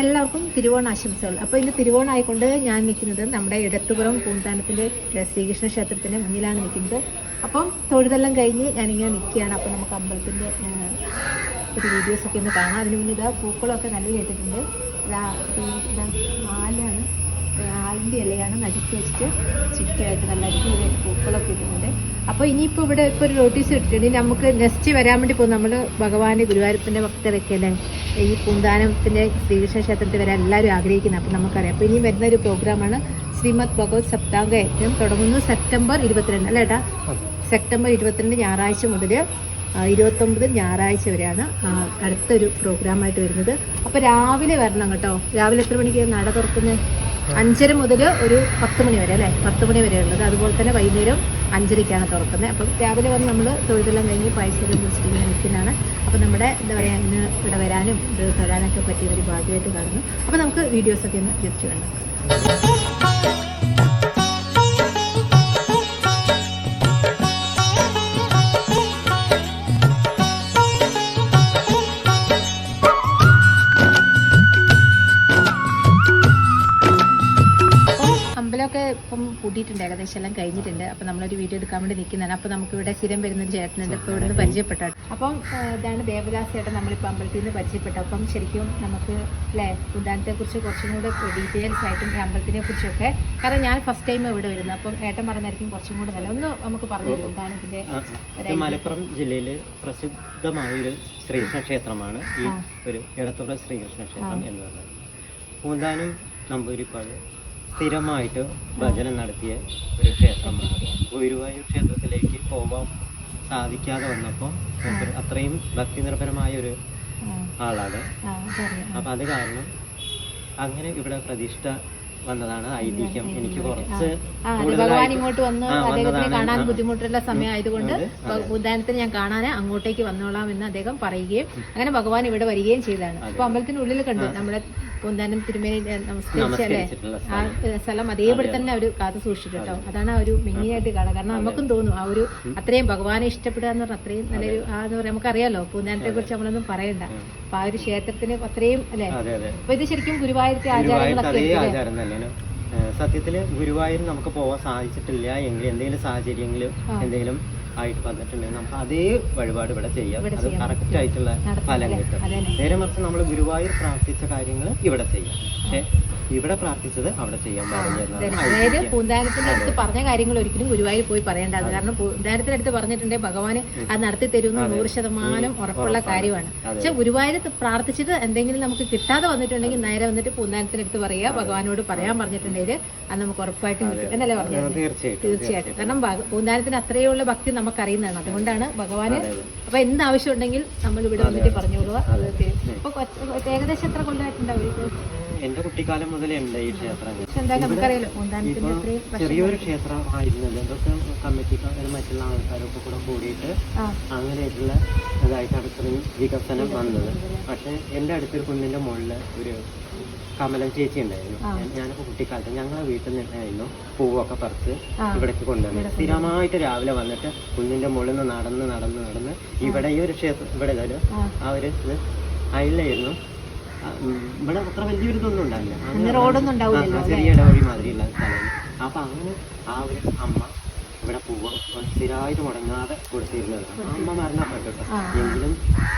എല്ലാവർക്കും തിരുവോണ ആശംസകൾ. അപ്പോൾ ഇന്ന് തിരുവോണമായിക്കൊണ്ട് ഞാൻ നിൽക്കുന്നത് നമ്മുടെ ഇടത്തുപുറം പൂന്താനത്തിന്റെ ശ്രീകൃഷ്ണ ക്ഷേത്രത്തിന്റെ മുന്നിലാണ് നിൽക്കുന്നത്. അപ്പം തൊഴുതെല്ലാം കഴിഞ്ഞ് ഞാനിങ്ങനെ നിൽക്കുകയാണ്. അപ്പോൾ നമുക്ക് അമ്പലത്തിന്റെ ഒരു വീഡിയോസൊക്കെ ഒന്ന് കാണാം. അതിന് മുന്നേ ഇതാ പൂക്കളമൊക്കെ നല്ല കേട്ടിട്ടുണ്ട്. ആലാണ് ആലിന്റെ ഇലയാണ് നടുക്കി വെച്ചിട്ട് ചുറ്റുമായിട്ട് നല്ല അടിപൊളിയായിട്ട് പൂക്കളൊക്കെ ഇടുന്നുണ്ട് അപ്പോൾ ഇനിയിപ്പോൾ ഇവിടെ ഇപ്പോൾ ഒരു നോട്ടീസ് കിട്ടിയിട്ടുണ്ട്. നമുക്ക് നെക്സ്റ്റ് വരാൻ വേണ്ടി പോകും നമ്മൾ ഭഗവാന്റെ ഗുരുവായൂരപ്പന്റെ ഭക്തരൊക്കെ അല്ലേ ഈ പൂന്താനത്തിന്റെ ശ്രീകൃഷ്ണ ക്ഷേത്രത്തിൽ വരാൻ എല്ലാവരും ആഗ്രഹിക്കുന്നത്. അപ്പോൾ നമുക്കറിയാം. അപ്പോൾ ഇനി വരുന്ന ഒരു പ്രോഗ്രാമാണ് ശ്രീമദ് ഭഗവത് സപ്താംഗ യജ്ഞം തുടങ്ങുന്നത് സെപ്റ്റംബർ ഇരുപത്തിരണ്ട്. അല്ലേ ഏട്ടാ? സെപ്റ്റംബർ ഇരുപത്തിരണ്ട് ഞായറാഴ്ച മുതൽ ഇരുപത്തൊമ്പത് ഞായറാഴ്ച വരെയാണ് അടുത്തൊരു പ്രോഗ്രാമായിട്ട് വരുന്നത്. അപ്പോൾ രാവിലെ വരണം കേട്ടോ. രാവിലെ എത്ര മണിക്ക് നട തുറക്കുന്നത് അഞ്ചര മുതൽ ഒരു പത്ത് മണി വരെ അല്ലേ? പത്ത് മണി വരെ ഉള്ളത്. അതുപോലെ തന്നെ വൈകുന്നേരം അഞ്ചരയ്ക്കാണ് തുറക്കുന്നത്. അപ്പം രാവിലെ വന്ന് നമ്മൾ തൊഴിലെല്ലാം കഴിഞ്ഞ് പൈസ കുറിച്ചിട്ട് നിൽക്കുന്നതാണ്. അപ്പം നമ്മുടെ എന്താ പറയുക ഇന്ന് ഇവിടെ വരാനും ഇത് തരാനൊക്കെ പറ്റിയ ഒരു ഭാഗ്യമായിട്ട് കാണുന്നു. അപ്പം നമുക്ക് വീഡിയോസൊക്കെ ഒന്ന് തിരിച്ചു വേണം ഏകദേശം കഴിഞ്ഞിട്ടുണ്ട്. അപ്പം നമ്മളൊരു വീഡിയോ എടുക്കാൻ വേണ്ടി നിൽക്കുന്നതാണ്. അപ്പോൾ നമുക്ക് ഇവിടെ സ്ഥിരം വരുന്ന ഒരു ചേട്ടനുണ്ട്. ഇപ്പോൾ ഇവിടെ നിന്ന് പരിചയപ്പെട്ടാണ്. അപ്പം ഇതാണ് ദേവദാസ് ചേട്ടൻ നമ്മളിപ്പോൾ അമ്പലത്തിൽ നിന്ന് പരിചയപ്പെട്ടു അപ്പം ശരിക്കും നമുക്ക് അല്ലേ ഉദാഹരണത്തെ കുറിച്ച് കുറച്ചും കൂടെ ഡീറ്റെയിൽസ് ആയിട്ടും ഈ അമ്പലത്തിനെ കുറിച്ചൊക്കെ. കാരണം ഞാൻ ഫസ്റ്റ് ടൈം ഇവിടെ വരുന്നത്. അപ്പം ഏട്ടൻ പറഞ്ഞായിരിക്കും കുറച്ചും കൂടെ നല്ല ഒന്ന് നമുക്ക് പറഞ്ഞു തരും എന്താണ് ഇതിന്റെ മലപ്പുറം ജില്ലയിൽ പ്രസിദ്ധമായ ഒരു ശ്രീകൃഷ്ണ ക്ഷേത്രമാണ്. ഈ ഒരു ഇടത്തുള്ള ശ്രീകൃഷ്ണ ക്ഷേത്രം എന്ന് പറയുന്നത്. പൂന്താനം നമ്പൂരിപ്പാട്. സ്ഥിരമായിട്ട് ഭജനം നടത്തിയ ഒരു ക്ഷേത്രമാണ്. ഗുരുവായൂർ ക്ഷേത്രത്തിലേക്ക് പോകാൻ സാധിക്കാതെ വന്നപ്പോൾ അത്രയും ഭക്തി നിർഭരമായ ഒരു ആളാണ്. അപ്പം അത് കാരണം അങ്ങനെ ഇവിടെ പ്രതിഷ്ഠ വന്നതാണ് ഐതിഹ്യം. എനിക്ക് കുറച്ച് ഭഗവാൻ ഇങ്ങോട്ട് വന്ന് അദ്ദേഹത്തിന് കാണാൻ ബുദ്ധിമുട്ടുള്ള സമയമായതുകൊണ്ട്. ഉദാഹരണത്തിന് ഞാൻ കാണാൻ അങ്ങോട്ടേക്ക് വന്നോളാം എന്ന് അദ്ദേഹം പറയുകയും അങ്ങനെ ഭഗവാൻ ഇവിടെ വരികയും ചെയ്തതാണ്. അപ്പൊ അമ്പലത്തിനുള്ളിൽ കണ്ടു. നമ്മുടെ പൂന്താനം തിരുമേനി നമസ്കരിച്ചല്ലേ നമസ്കരിച്ചിട്ടുള്ള ആ സ്ഥലം. അതേപോലെ തന്നെ അവർ കാത്തു സൂക്ഷിച്ചു കേട്ടോ അതാണ് ആ ഒരു മെയിനായിട്ട് കാണാം കാരണം നമുക്കും തോന്നും ആ ഒരു അത്രയും ഭഗവാനെ ഇഷ്ടപ്പെടുക എന്ന് പറഞ്ഞാൽ അത്രയും നല്ലൊരു ആ എന്ന് പറയാം നമുക്കറിയാലോ പൂന്താനത്തെ കുറിച്ച് നമ്മളൊന്നും പറയണ്ട. അപ്പൊ ആ ഒരു ക്ഷേത്രത്തിന് അത്രയും അല്ലെ? അപ്പൊ ഇത് ശരിക്കും ഗുരുവായൂരത്തെ ആചാരങ്ങളൊക്കെ തന്നെയാണ്. സത്യത്തിൽ സത്യത്തിൽ ഗുരുവായൂർ നമുക്ക് പോകാൻ സാധിച്ചിട്ടില്ല. എങ്കിൽ എന്തെങ്കിലും സാഹചര്യങ്ങൾ എന്തെങ്കിലും ആയിട്ട് വന്നിട്ടുണ്ടെങ്കിൽ നമുക്ക് അതേ വഴിപാട് ഇവിടെ ചെയ്യാം. അത് കറക്റ്റ് ആയിട്ടുള്ള ഫലം കിട്ടും. നേരെ മറിച്ച് നമ്മൾ ഗുരുവായൂർ പ്രാർത്ഥിച്ച കാര്യങ്ങൾ ഇവിടെ ചെയ്യാം. ഇവിടെ പ്രാർത്ഥിച്ചത് അവിടെ ചെയ്യാൻ അതായത് പൂന്താനത്തിന്റെ അടുത്ത് പറഞ്ഞ കാര്യങ്ങൾ ഒരിക്കലും ഗുരുവായൂർ പോയി പറയേണ്ടത് കാരണം പൂന്താനത്തിന്റെ അടുത്ത് പറഞ്ഞിട്ടുണ്ടെങ്കിൽ ഭഗവാന് അത് നടത്തി തരുമെന്ന് നൂറ് ശതമാനം ഉറപ്പുള്ള കാര്യമാണ്. പക്ഷെ ഗുരുവായൂർ പ്രാർത്ഥിച്ചിട്ട് എന്തെങ്കിലും നമുക്ക് കിട്ടാതെ വന്നിട്ടുണ്ടെങ്കിൽ നേരെ വന്നിട്ട് പൂന്താനത്തിന്റെ അടുത്ത് പറയുക ഭഗവാനോട് പറയാൻ പറഞ്ഞിട്ടുണ്ടെങ്കിൽ അത് നമുക്ക് ഉറപ്പായിട്ടും കിട്ടും എന്നല്ലേ പറഞ്ഞത്? തീർച്ചയായിട്ടും കാരണം പൂന്താനത്തിന് അത്രയുള്ള ഭക്തി നമുക്കറിയുന്നതാണ്. അതുകൊണ്ടാണ് ഭഗവാന്. അപ്പൊ എന്ത് ആവശ്യം ഉണ്ടെങ്കിൽ നമ്മൾ ഇവിടെ വന്നിട്ട് പറഞ്ഞോളുക. അപ്പൊ ഏകദേശം എത്ര കൊല്ലമായിട്ടുണ്ടാവും? എന്റെ കുട്ടിക്കാലം മുതലേ ഉണ്ട് ഈ ക്ഷേത്രം. ചെറിയൊരു ക്ഷേത്രം ആയിരുന്നല്ലോ ഇതൊക്കെ കമ്മിറ്റിക്കാരും മറ്റുള്ള ആൾക്കാരൊക്കെ കൂടെ കൂടിയിട്ട് അങ്ങനെയായിട്ടുള്ള ഇതായിട്ടാണ് ഇത്രയും വികസനം വന്നത്. പക്ഷെ എന്റെ അടുത്തൊരു കുഞ്ഞിന്റെ മുകളിൽ ഒരു കമലം ചേച്ചി ഉണ്ടായിരുന്നു. ഞാനിപ്പോ ഞാനൊക്കെ കുട്ടിക്കാലത്ത് ഞങ്ങളെ വീട്ടിൽ നിന്നായിരുന്നു പൂവൊക്കെ പറിച്ച്. ഇവിടേക്ക് കൊണ്ടുവന്നത്. സ്ഥിരമായിട്ട് രാവിലെ വന്നിട്ട് കുഞ്ഞിന്റെ മുകളിൽ നിന്ന് നടന്ന് നടന്ന് നടന്ന് ഇവിടെ ഈ ഒരു ക്ഷേത്രം ഇവിടെ ഒരു ആ. ആ ഒരു ഇത് അയിലായിരുന്നു ഇവിടെ അത്ര വലിയൊരു ഇതൊന്നും ഉണ്ടാവില്ല. ചെറിയ ഇടവഴി മാതിരിയുള്ള സ്ഥലം. അപ്പൊ അങ്ങനെ ആ ഒരു അമ്മ സ്ഥിരമായിട്ട് മുടങ്ങാതെ കൊടുത്തിരുന്നത് അമ്മ മരണപ്പെട്ടു. കേട്ടോ. എങ്കിലും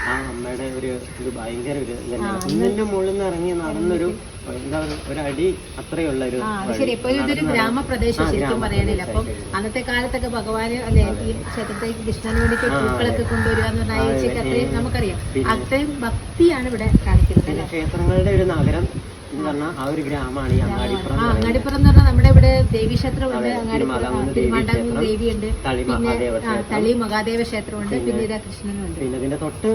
ആ അമ്മയുടെ ഒരു ഇത് ഭയങ്കര ഒരു ഇതന്നെയാണ് കുന്നിന്റെ മുകളിൽ നിന്ന് ഇറങ്ങി നടന്നൊരു എന്താ പറയുക ഒരു അടി അത്രയുള്ള ഒരു ശരി. ഇപ്പൊ ഇതൊരു ഗ്രാമപ്രദേശം ശരിക്കും പറയാനില്ല അപ്പം അന്നത്തെ കാലത്തൊക്കെ ഭഗവാന് അല്ലെ ഈ ക്ഷേത്രത്തേക്ക് കൃഷ്ണന് വേണ്ടിയിട്ട് പൂക്കളൊക്കെ കൊണ്ടുവരിക എന്ന് പറഞ്ഞാൽ അത്രയും നമുക്കറിയാം. അത്രയും ഭക്തിയാണ് ഇവിടെ കാണിക്കുന്നത് ക്ഷേത്രങ്ങളുടെ ഒരു നഗരം എന്ന് പറഞ്ഞാൽ ആ ഒരു ഗ്രാമമാണ് ഈ അങ്ങാടിപ്പുറം എന്ന് അങ്ങാടിപ്പുറം എന്ന് പറഞ്ഞാൽ നമ്മുടെ ഇവിടെ ദേവീക്ഷേത്രമുണ്ട് അങ്ങാടിപ്പുറം തിരുമാണ്ടാകുന്ന് ദേവീ ദേവിയുണ്ട് തളി മഹാദേവ ക്ഷേത്രം. തളി മഹാദേവ ക്ഷേത്രമുണ്ട് പിന്നെ ഇതാ കൃഷ്ണനുണ്ട് പിന്നെ ഇതിന്റെ തൊട്ട്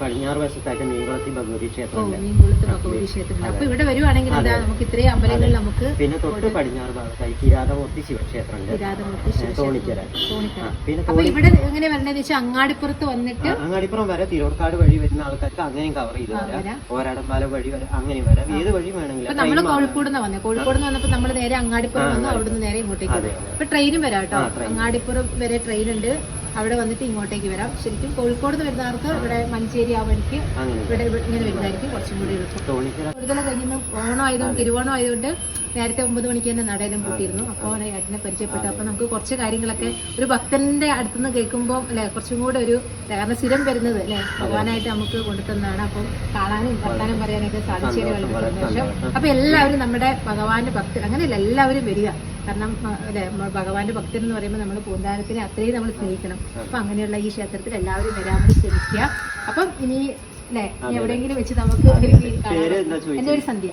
പടിഞ്ഞാറ് വശത്തായിട്ട് മീൻകുളത്തി ഭഗവതി ക്ഷേത്രമുണ്ട്. മീൻകുളത്ത് ഭഗവതി ക്ഷേത്രമുണ്ട്. അപ്പൊ ഇവിടെ വരുവാണെങ്കിൽ എന്താ നമുക്ക് ഇത്രയും അമ്പലങ്ങൾ നമുക്ക് പിന്നെ തൊട്ട് പടിഞ്ഞാറ് ഭാഗത്തായി കിരാതമൂർത്തി ശിവക്ഷേത്രമുണ്ട് കിരാതമൂർത്തി തോണിക്കര. പിന്നെ അപ്പൊ ഇവിടെ എങ്ങനെ വരണെന്ന് വെച്ചാൽ അങ്ങാടിപ്പുറത്ത് വന്നിട്ട് അങ്ങാടിപ്പുറം വരെ തിരുവോർക്കാട് വഴി വരുന്ന ആൾക്കാർക്ക് അങ്ങനെയും കവർ ചെയ്തു വരാം. ഓരാടമ്പാലം വഴി വരെ അങ്ങനെയും വരാം. വരാം. ഏത് വഴി വേണമെങ്കിലും നമ്മൾ നമ്മൾ കോഴിക്കോട് നിന്ന് വന്നേ. കോഴിക്കോട് നിന്ന് വന്നപ്പോ നമ്മൾ നേരെ അങ്ങാടിപ്പുറം വന്നു അവിടുന്ന് നേരെ ഇങ്ങോട്ടേക്ക് അതെ, ഇപ്പൊ ട്രെയിനും വരാം കേട്ടോ. അങ്ങാടിപ്പുറം വരെ ട്രെയിൻ ഉണ്ട് അവിടെ വന്നിട്ട് ഇങ്ങോട്ടേക്ക് വരാം. ശരിക്കും കോഴിക്കോട് നിന്ന് വരുന്നവർക്ക് ഇവിടെ മഞ്ചേരി ആ വഴിക്ക് ഇവിടെ ഇങ്ങനെ വരുന്നതായിരിക്കും. കുറച്ചും കൂടി എളുപ്പം. കൂടുതൽ കഴിഞ്ഞു ഓണം ആയതുകൊണ്ട് തിരുവോണം ആയതുകൊണ്ട് നേരത്തെ ഒമ്പത് മണിക്ക് തന്നെ നടയിലും കൂട്ടിയിരുന്നു. അപ്പോൾ അവനെ ഏട്ടനെ പരിചയപ്പെട്ടു. അപ്പോൾ നമുക്ക് കുറച്ച് കാര്യങ്ങളൊക്കെ ഒരു ഭക്തന്റെ അടുത്തുനിന്ന് കേൾക്കുമ്പോൾ അല്ലെ കുറച്ചും കൂടെ ഒരു കാരണം സ്ഥിരം വരുന്നത് അല്ലേ ഭഗവാനായിട്ട് നമുക്ക് കൊണ്ടുത്തുന്നതാണ് അപ്പം കാണാനും വർത്താനം പറയാനൊക്കെ സാധിച്ചതിൽ വളരെ സന്തോഷം. അപ്പം എല്ലാവരും നമ്മുടെ ഭഗവാന്റെ ഭക്തി അങ്ങനെയല്ല എല്ലാവരും വരിക. കാരണം അല്ലെ ഭഗവാന്റെ ഭക്തൻ എന്ന് പറയുമ്പോൾ നമ്മൾ പൂന്താനത്തിനെ അത്രയും നമ്മൾ സ്നേഹിക്കണം. അപ്പം അങ്ങനെയുള്ള ഈ ക്ഷേത്രത്തിൽ എല്ലാവരും വരാൻ വേണ്ടി ശ്രമിക്കുക അപ്പം ഇനി അല്ലെ എവിടെയെങ്കിലും വെച്ച് നമുക്ക് എന്റെ ഒരു സന്ധ്യ.